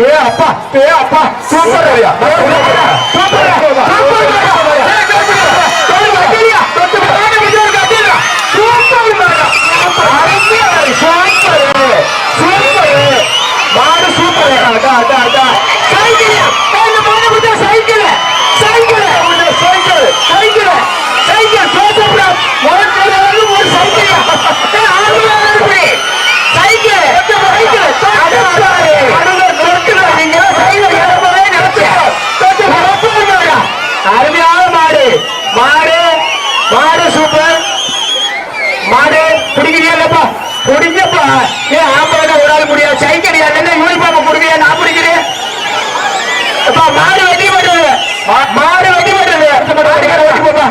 ஏ அப்பா ஏ அப்பா சூப்பர் ஐயா super cycle cycle cycle cycle cycle cycle சோசப்ரா முதல்ல வந்து ஒரு சைக்கிள் ஆறுதலா இருக்கு சைக்கிள் சைக்கிள் அடப்பாரு அடங்க கொடுக்கல நீங்க சைக்கிள் ஏறவே நினைச்சேன் அருமையான மாடு மாடு மாடு சூப்பர் மாடு பிடிக்கிறியா இல்லப்பா பிடிங்கப்பா ஏன் ஆம்பளை ஒரு ஆள் முடியாது சைக்கிள் என்ன யூனிஃபார்ம் கொடுக்கறியா நான் பிடிக்கிறேன் அப்பா மாடு வெட்டி போட்டுருது மாடு வெட்டி போட்டுருது மாட்டுக்கார ஓட்டி போப்பா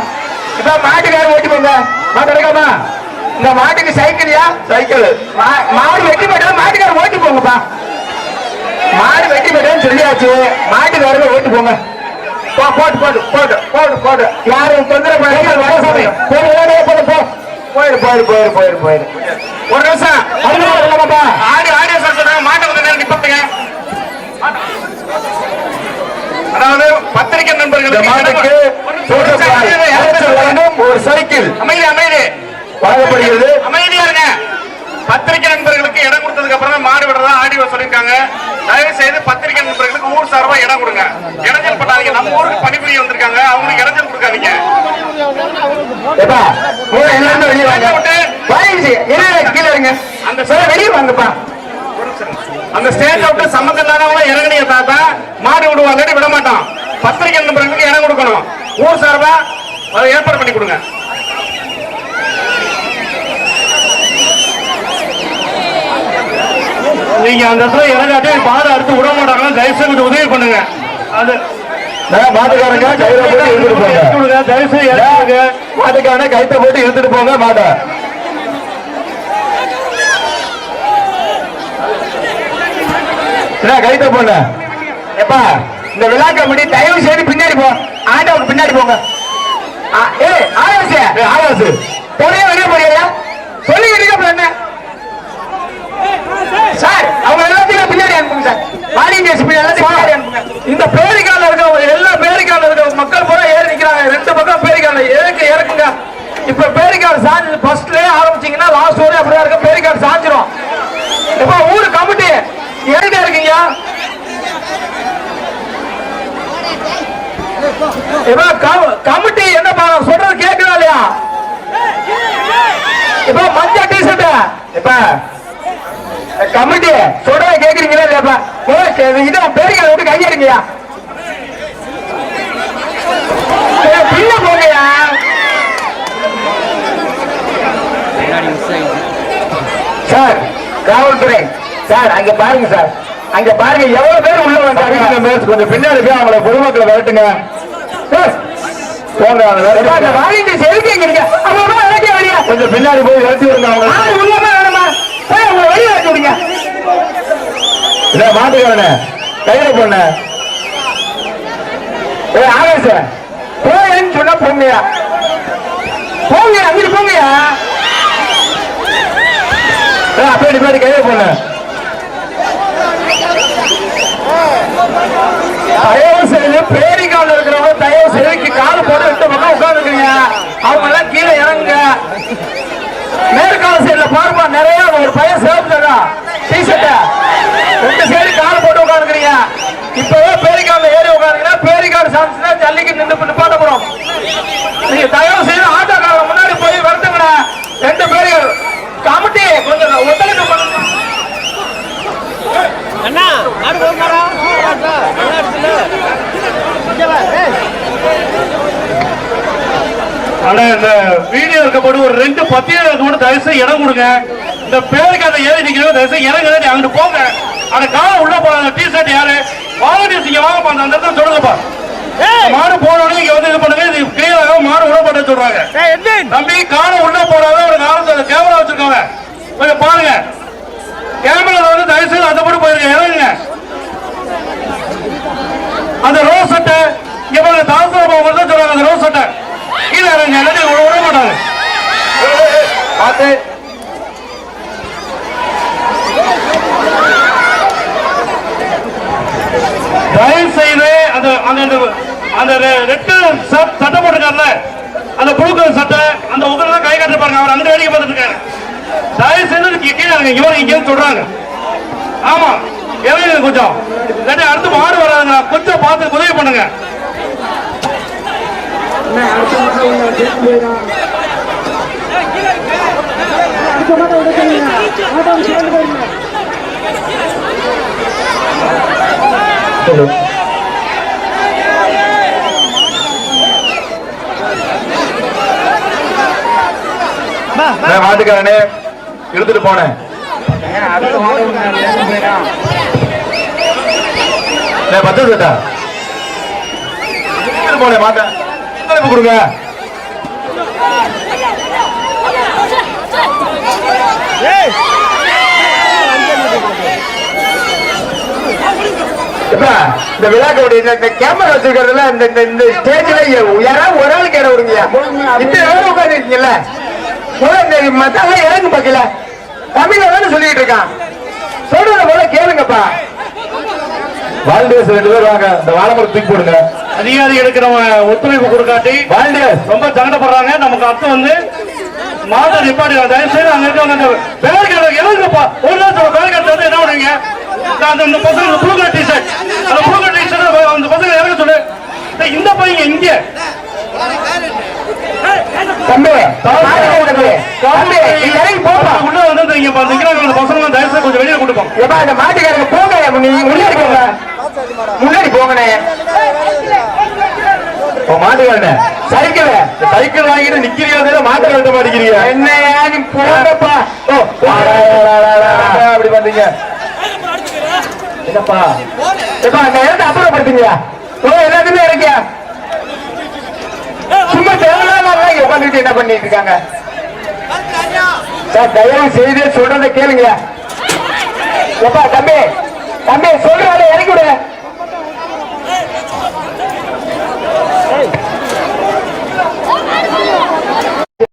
இப்ப மாட்டுக்கார ஓட்டி போங்க மாட்டு எடுக்காமா இந்த மாட்டுக்கு சைக்கிளியா? சைக்கிள். மாடு வெட்டி போட்டா மாட்டுக்கார ஓட்டி போங்கப்பா. மாடு வெட்டி போட்டேன்னு சொல்லியாச்சு. மாட்டுக்காரங்க ஓட்டி போங்க. போட்டு போட்டு போட்டு போட்டு போட்டு. யாரும் தொந்தரவு பண்ணாதீங்க. வர சாமி. போடு ஓடு போடு போ. போயிரு போயிரு போயிரு போயிரு போயிரு. ஒரு நிமிஷம். ஆடி ஆடியோ சார் சொன்னாங்க மாட்டை கொஞ்ச நேரம் நிப்பத்துங்க அதாவது பத்திரிகை இந்த நண்பர்களுக்கு மாட்டுக்கு ஒரு சைக்கிள். அமைதி அமைதி. வழங்கப்படுகிறது அமைதியா இருங்க பத்திரிகை நண்பர்களுக்கு இடம் கொடுத்ததுக்கு அப்புறம் தான் மாடு விடுறதா ஆடியோ சொல்லியிருக்காங்க. தயவு செய்து பத்திரிகை நண்பர்களுக்கு ஊர் சார்பா இடம் கொடுங்க. இடைஞ்சல் பண்ணாதீங்க நம்ம ஊருக்கு பணிபுரிய வந்திருக்காங்க. அவங்களுக்கு இடைஞ்சல் கொடுக்காதீங்க. அந்த வெளியே வாங்கப்பா. அந்த ஸ்டேஜ் விட்டு சம்மந்தம் இல்லாதவங்க இறங்குனீங்க தாத்தா. மாடு விடுவாங்க விட மாட்டோம் பத்திரிகை நண்பர்களுக்கு இடம் கொடுக்கணும். ஊர் சார்பா அதை ஏற்பாடு பண்ணி கொடுங்க. நீங்க அந்த இடத்துல இறங்காட்டி மாடு அடுத்து விட மாட்டாங்க தயவுசெய்து கொஞ்சம் உதவி பண்ணுங்க. அது மாட்டுக்காரங்க கையில போட்டு இழுத்துட்டு போங்க. தயவுசெய்து இறங்குங்க மாட்டுக்காரன கைத்த போட்டு இழுத்துட்டு போங்க மாட்டை. கைத்த போன எப்பா இந்த விழா கமிட்டி தயவு செய்து பின்னாடி போ. ஆண்டவங்க பின்னாடி போங்க. ஆ, ஏய் ஆகாசு ஏய், ஆகாசு போறியா வெளியே போறியா? இருக்க என்ன? சார் அவங்க எல்லாத்தையும் பின்னாடி அனுப்புங்க சார். மார்னிங் டேஸ் எல்லாத்தையும் பின்னாடி அனுப்புங்க இந்த பேரிக்கால இருக்க எல்லா பேரிக்கால இருக்க மக்கள் பூரா ஏறி நிக்கிறாங்க. ரெண்டு பக்கம் பேரிக்கால எதுக்கு இறக்குங்க. இப்ப பேரிக்கால் சாஞ்சு ஃபர்ஸ்ட்லயே ஆரம்பிச்சீங்கன்னா லாஸ்ட் வரை அப்படியே இருக்க பேரிக்கால் சாஞ்சிரும். இப்ப ஊர் கமிட்டி எங்க இருக்கீங்க. கமிட்டி நான் சொல்றது கேட்கிறா இல்லையா? இப்ப மஞ்சள் டிஷர்ட் இப்ப கமிட்டி சொல்றத கேக்குறீங்களா இல்லையாப்பா? ஓ, சரி, இது பேருகளை விட்டு கையெடுங்கயா பின்ன போங்கயா சார் காவல்துறை சார் அங்க பாருங்க சார். அங்க பாருங்க எவ்வளவு பேர் உள்ள வந்தாங்க? கொஞ்சம் பின்னாடி போய் அவங்கள பொதுமக்களை விரட்டுங்க. போங்க கொஞ்சம் பின்னாடி போய் விரட்டி விடுங்க அவங்க வேணுமா போய் அவங்க வெளிய விரட்டி விடுங்க. மாட்டுக்காரனே கையில பொண்ண ஏ ஆகாச போயேன்னு சொன்னா போங்கயா போங்க அங்கிட்டு போங்கயா ஏ அப்படி போய் கையில பொண்ணு தயவு செய்து பேரிக்கால இருக்கிறவங்க தயவு செய்து கால் போட்டு ரெண்டு பக்கம் உட்காந்துருக்கீங்க அவங்க எல்லாம் கீழே இறங்குங்க. மேற்கால சைடுல பாருப்பா நிறைய ஒரு பையன் சேவ் தரா டிஷர்ட்ட ரெண்டு சைடு கால் போட்டு உட்காந்துக்கிறீங்க இப்பவே பேரிக்கால ஏறி உட்காந்துங்கன்னா பேரிக்காடு சாமிச்சுன்னா ஜல்லிக்கு நின்று நிப்பாட்ட போறோம். நீங்க தயவு செய்து ஆட்டோக்காரங்க முன்னாடி போய் வருத்துங்கண்ணா ரெண்டு பேர்கள் கமிட்டி கொஞ்சம் ஒத்துழைப்பு பண்ணுங்க அண்ணா ஆனா இந்த வீடியோ இருக்கப்படும் ஒரு ரெண்டு பத்தியம் கூட தயவுசெய்து இடம் கொடுங்க. இந்த பேருக்கு அந்த ஏறி தயவுசெய்து இறங்க அங்கிட்டு போங்க. அந்த காலம் உள்ள போறாங்க. டி ஷர்ட் யாரு வாலண்டியர்ஸ் இங்க வாங்கப்பா. அந்த இடத்துல சொல்லுங்கப்பா. இந்த மாடு போனோடனே இங்க வந்து இது பண்ணுங்க. இது கிளியராக மாடு உள்ள போட்ட சொல்றாங்க தம்பி காலம் உள்ள போறாங்க ஒரு காலத்துல கேமரா வச்சிருக்காங்க. கொஞ்சம் பாருங்க. கேமரா வந்து தயவுசெய்து அந்த படம் போயிருங்க இறங்குங்க. அந்த ரோஸ் சட்டை இங்க பாருங்க தாசரா தான் சொல்றாங்க அந்த ரோஸ் சட்டை. கீழே இறங்க எல்லாத்தையும் விட மாட்டாங்க பார்த்து. அந்த இந்த- அந்த ரெ- ரெட்டு சட்- சட்டை போட்டுருக்காருல அந்த குழுக்கள் சட்டை அந்த உங்களை கை காட்டு பாருங்க அவர் அந்த வேடிக்கை பார்த்துட்டு இருக்காரு. தயவு செய்து கீ- கீழே இறங்க இவங்க சொல்றாங்க. ஆமா இறங்குங்க கொஞ்சம்? இல்லாட்டி அடுத்து மாடு வராதுங்க கொஞ்சம் பார்த்து உதவி பண்ணுங்க. நான் மாட்டுக்காரனே எடுத்துட்டு போனேன். பத்து சட்டா போனேன் மாட்டேன். கொடுங்க. இந்த விழாக்களுடைய இந்த- கேமரா வச்சிருக்கிறதுல இந்த இந்த- ஸ்டேஜ்ல யாராவது ஒரு ஆளுக்கு இடம் விடுங்க இந்த வேலை உட்காந்துருக்கீங்கல்ல இந்த மத்தெல்லாம் இறங்கு பார்க்கல தமிழ்ல சொல்லிட்டு இருக்கான். சொல்றத போல கேளுங்கப்பா. வால்டேஸ் ரெண்டு பேர் வாங்க. இந்த வாழைமரம் தூக்கி போடுங்க. அதிகாரிகளுக்கு நம்ம ஒத்துழைப்பு கொடுக்காட்டி வால்டேஸ் ரொம்ப சங்கடப்படுறாங்க. நமக்கு அர்த்தம் வந்து மாத நிப்பாடி தயவு செய்து அங்க இருக்கவங்க அந்த பேருக்கு எழுதுப்பா ஒரு நேரத்தில் பேருக்கு வந்து என்ன பண்ணுவீங்க? அந்த இந்த பசங்க கலர் டிஷர்ட் அந்த கலர் டிஷர்ட் அந்த பசங்க இறங்க சொல்லு. இந்த பையன் இங்க. தம்பி தம்பி. தம்பி. நீ இறங்கி போப்பா. உள்ள வந்து இங்க பா- நிக்கிறாங்க அந்த பசங்க கொஞ்சம் வெளியே கொடுப்போம் ஏப்பா இந்த மாட்டுக்காரங்க போங்க நீங்க முன்னாடி போங்க. முன்னாடி போங்கண்ணே. ஓ மாட்டுக்காரனே. சைக்கிள். சைக்கிள் வாங்கிட்டு நிக்கிறீங்க மாட்டை கட்ட மாட்டேங்கிறீங்க என்ன நீ போங்கப்பா. அப்படி பண்றீங்க என்னப்பா? ஏப்பா அந்த இடத்த அப்புறப்படுத்துங்க ஓ எல்லாத்துமே இருக்கியா உட்காந்துட்டு என்ன பண்ணிட்டு இருக்காங்க? சார் தயவு செய்து சொல்றதை கேளுங்க எப்பா தம்பி தம்பி சொல்றாரு இறக்கி